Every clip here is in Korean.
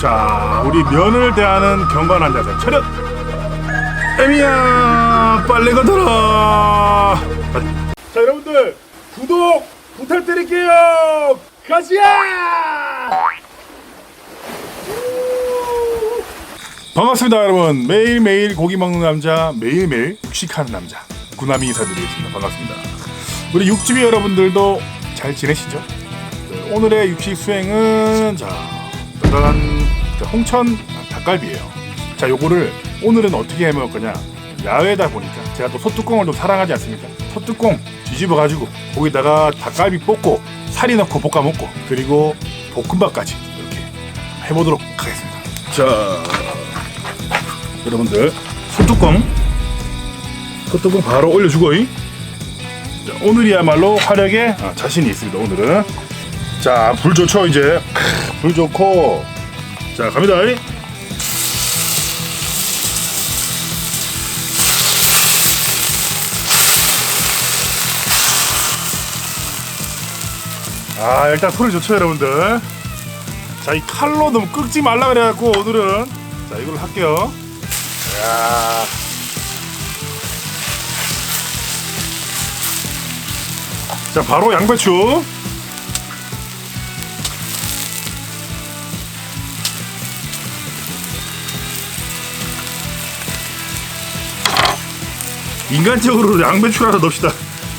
자, 우리 면을 대하는 경건한 자세. 차렷! 에미야, 빨리 가더라! 자, 여러분들, 구독 부탁드릴게요! 가시야! 반갑습니다, 여러분. 매일 매일 고기 먹는 남자, 매일 매일 육식하는 남자. 구남이 인사드리겠습니다. 반갑습니다. 우리 육지비 여러분들도 잘 지내시죠? 네, 오늘의 육식 수행은 자 짜잔 자, 홍천 닭갈비예요. 자 요거를 오늘은 어떻게 해 먹을 거냐? 야외다 보니까 제가 또 소뚜껑을 좀 사랑하지 않습니까? 소뚜껑 뒤집어 가지고 거기다가 닭갈비 볶고 살이 넣고 볶아 먹고 그리고 볶음밥까지 이렇게 해보도록 하겠습니다. 자 여러분들 소뚜껑 소뚜껑 바로 올려주고 이. 자, 오늘이야말로 화력에 아, 자신이 있습니다. 오늘은 자 불 좋죠 이제 크, 불 좋고 자 갑니다. 아 일단 소리 좋죠 여러분들. 자 이 칼로 너무 끄지 말라 그래갖고 오늘은 자 이걸 할게요. 야. 자 바로 양배추 인간적으로 양배추라도 넣읍시다.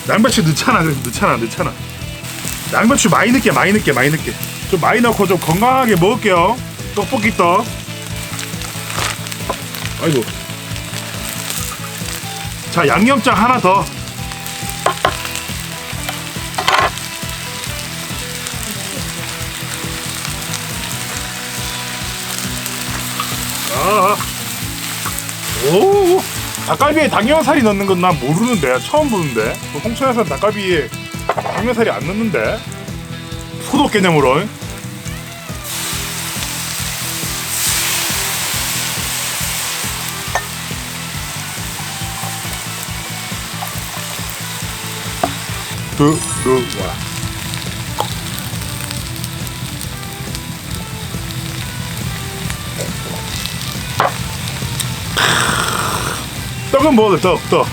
양배추 넣잖아 그래서 넣잖아 넣잖아. 양배추 많이 넣게 많이 넣게 많이 넣게. 좀 많이 넣고 좀 건강하게 먹을게요. 떡볶이 떡. 아이고. 자 양념장 하나 더. 아. 오. 닭갈비에 당면살이 넣는 건 난 모르는데 처음 보는데. 그 홍천에서 닭갈비에 당면살이 안 넣는데. 소독 개념으로 들어와 떡은 먹어도 떡, 떡.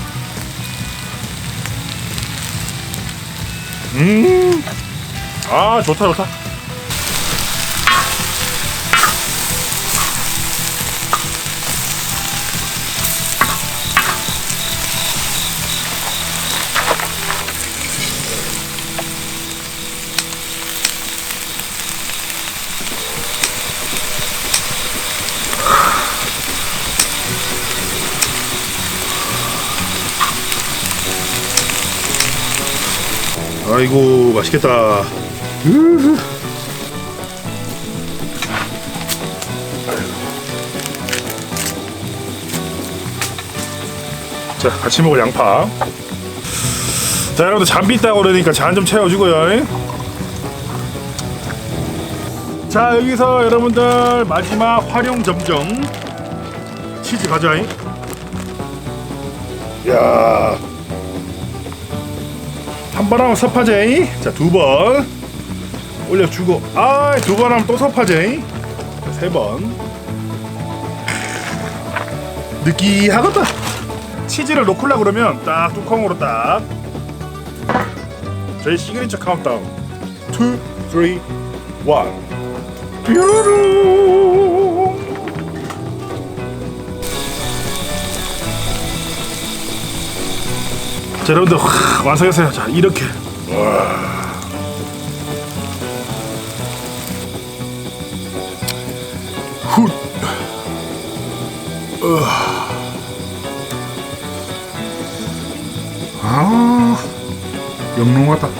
음, 아 좋다 좋다. 아이고 맛있겠다. 으흐. 자 같이 먹을 양파. 자 여러분들 잠비 있다고 그러니까 잔 좀 채워주고요. 자 여기서 여러분들 마지막 활용 점정 치즈 가자. 야. 한 번 하면 섭하제 자두 번. 올려주고. 아 두 번 하면 또 섭하제 세번. 느끼하겠다. 치즈를 넣고라 그러면 딱 뚜껑으로 딱. 저희 시그니처 카운트다운. 2, 3, 1 뾰로 자 여러분들 와, 완성했어요 자 이렇게 와. 훗 아, 영롱하다.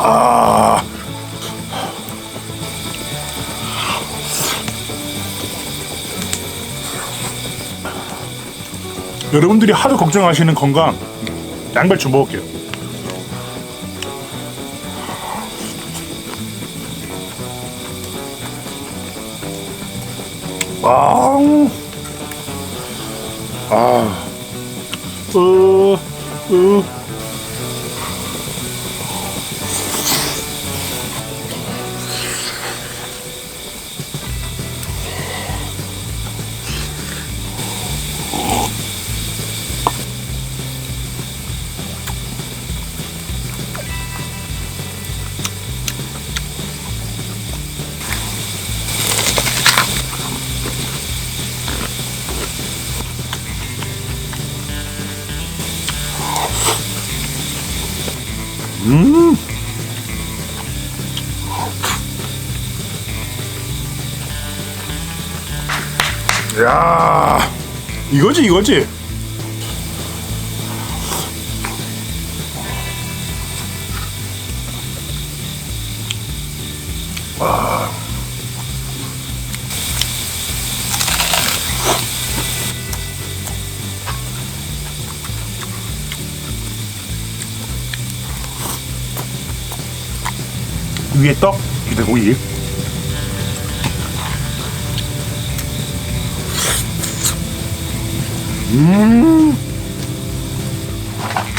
아, 여러분들이 하도 걱정하시는 건강 양배추 먹을게요. 아, 아, 으, 으. 야, 이거지 이거지. 위에 떡, 밑에 고기.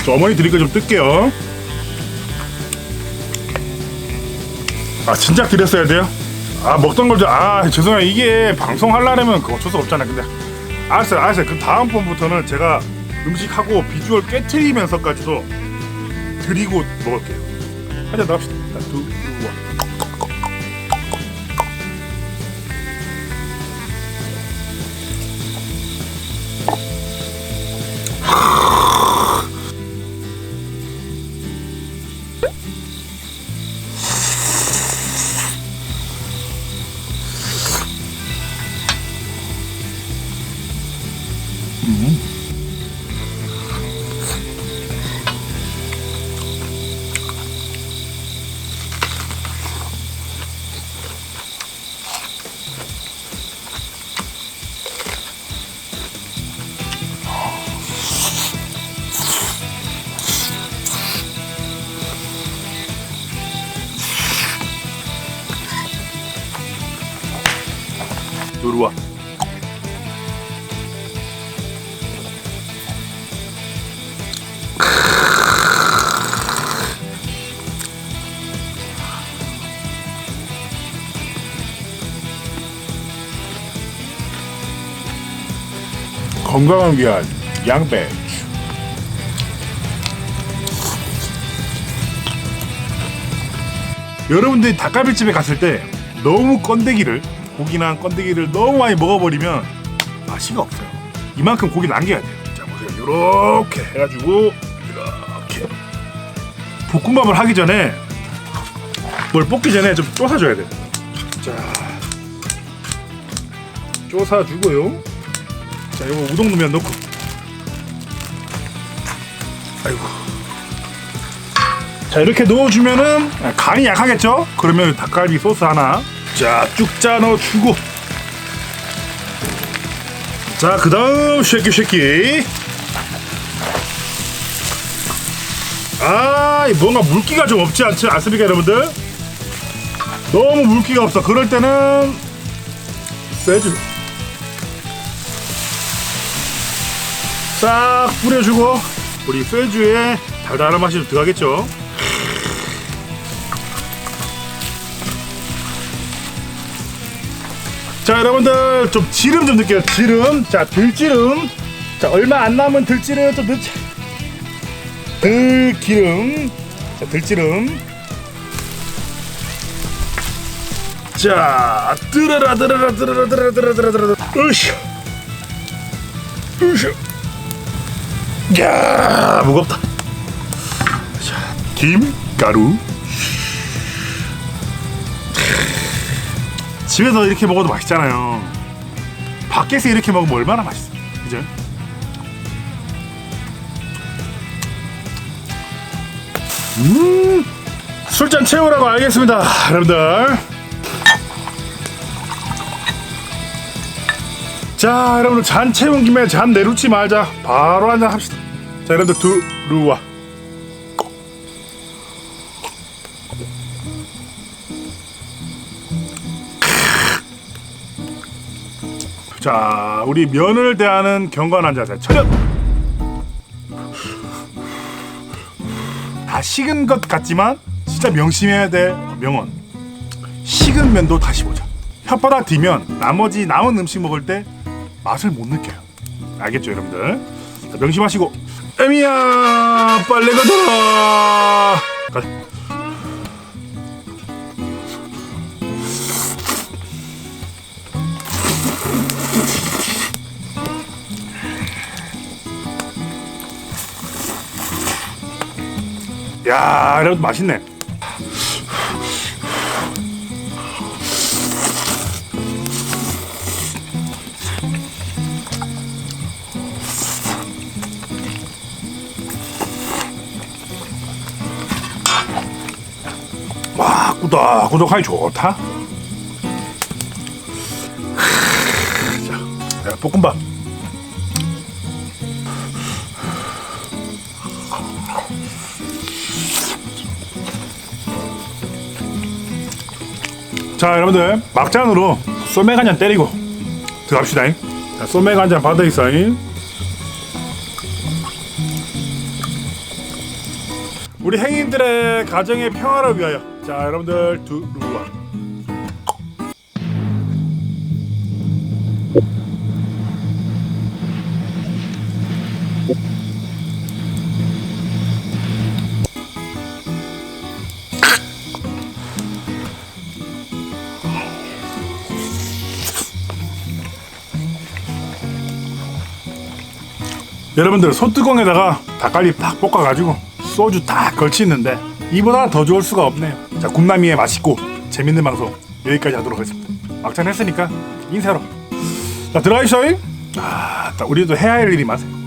저 어머니 드니까 좀 뜰게요. 아 진작 드렸어야 돼요? 아 먹던 걸 좀 아 죄송해요. 이게 방송 하려면 그거 어쩔 수 없잖아요. 근데 알았어요. 알았어요. 그 다음번부터는 제가 음식하고 비주얼 깨트리면서까지도 드리고 먹을게요. 한잔 더 합시다. 자, 두, 두, 건강을 위한 양배추 여러분들이 닭갈비집에 갔을 때 너무 건더기를 고기나 건더기를 너무 많이 먹어버리면 맛이가 없어요. 이만큼 고기 남겨야 돼요. 자 보세요. 이렇게 해가지고 이렇게 볶음밥을 하기 전에 뭘 볶기 전에 좀 쪼사줘야 돼요. 자 쪼사주고요. 자 이거 우동 넣으면 넣고. 아이고. 자 이렇게 넣어주면은 간이 약하겠죠? 그러면 닭갈비 소스 하나. 자쭉 짜 넣어주고. 자 그 다음 쉐키 쉐키 아 뭔가 물기가 좀 없지 않지 않습니까 여러분들? 너무 물기가 없어. 그럴 때는 세주 싹 뿌려주고 우리 쇠주에 달달한 맛이 좀 들어가겠죠? 자 여러분들 좀 지름 좀 넣을게요. 지름. 자 들기름. 자 얼마 안 남은 들기름 좀 넣자 들기름. 자 들기름. 자 뜨르라 뜨르라 뜨르라 뜨르라 뜨르라 뜨르라. 으쌰. 으쌰 야 무겁다 자 김가루 집에서 이렇게 먹어도 맛있잖아요. 밖에서 이렇게 먹으면 얼마나 맛있어. 그죠? 음, 술잔 채우라고 알겠습니다. 여러분들. 자, 여러분들 잔 채운 김에 잔 내놓지 말자. 바로 한잔 합시다. 자, 여러분들 두루와. 자, 우리 면을 대하는 경건한 자세. 차렷. 다 식은 것 같지만 진짜 명심해야 될 명언. 식은 면도 다시 보자. 혓바닥 뒤면 나머지 남은 음식 먹을 때 맛을 못 느껴요. 알겠죠, 여러분들? 자, 명심하시고. 에미야, 빨래가 돌아. 가자. 야, 여러분 맛있네. 꾸덕꾸덕하니 좋다. 자, 야, 볶음밥. 자 여러분들 막잔으로 소맥 한 잔 때리고 들어갑시다 자 소맥 한 잔 받아 있어잉 우리 행인들의 가정의 평화를 위하여 자 여러분들 두루와? 여러분들 소뚜껑에다가 닭갈비 딱 볶아가지고 소주 딱 걸치는데 이보다 더 좋을 수가 없네요 자 굽나미의 맛있고 재밌는 방송 여기까지 하도록 하겠습니다. 막상 했으니까 인사로 자 들어가시죠 아, 딱 우리도 해야 할 일이 많아요